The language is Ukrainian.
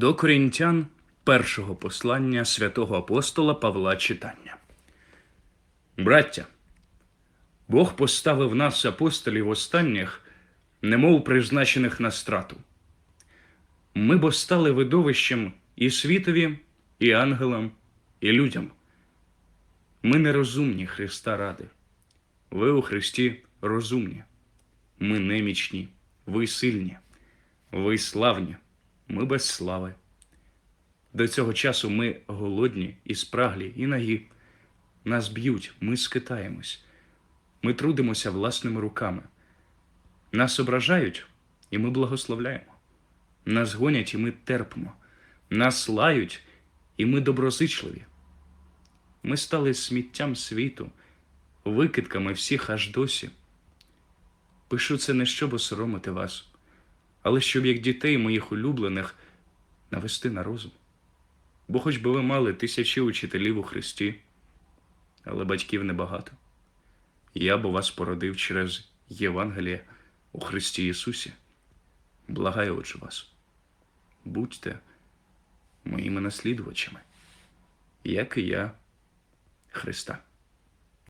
До корінтян першого послання святого апостола Павла читання. Браття, Бог поставив нас, апостолів останніх, немов призначених на страту. Ми бо стали видовищем і світові, і ангелам, і людям. Ми нерозумні Христа ради. Ви у Христі розумні. Ми немічні, ви сильні, ви славні, ми без слави. До цього часу ми голодні і спраглі, і нагі. Нас б'ють, ми скитаємось, ми трудимося власними руками. Нас ображають, і ми благословляємо. Нас гонять, і ми терпимо. Нас лають, і ми доброзичливі. Ми стали сміттям світу, викидками всіх аж досі. Пишу це не щоб осоромити вас, але щоб як дітей моїх улюблених навести на розум. Бо хоч би ви мали тисячі учителів у Христі, але батьків небагато. Я бо вас породив через Євангеліє у Христі Ісусі. Благаю отже вас, будьте моїми наслідувачами, як і я Христа.